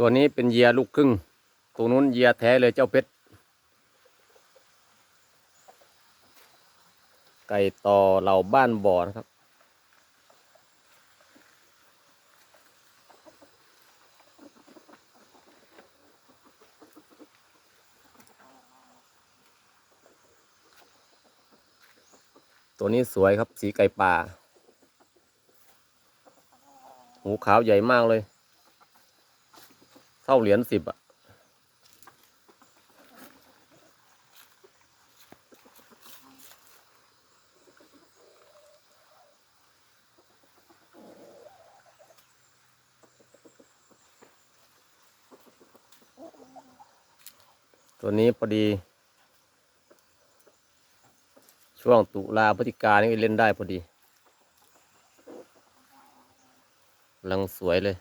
ตัวนี้เป็นเยียลูกครึ่งตัวนู้นเยียแท้เลยเจ้าเพชรไก่ต่อเหล่าบ้านบ่อนะครับ ตัวนี้สวยครับสีไก่ป่า หูขาวใหญ่มากเลย เท่าเหรียญสิบอะตัวนี้พอดี ช่วงตุลาพฤศจิกานี่เล่นได้พอดี ลังสวยเลย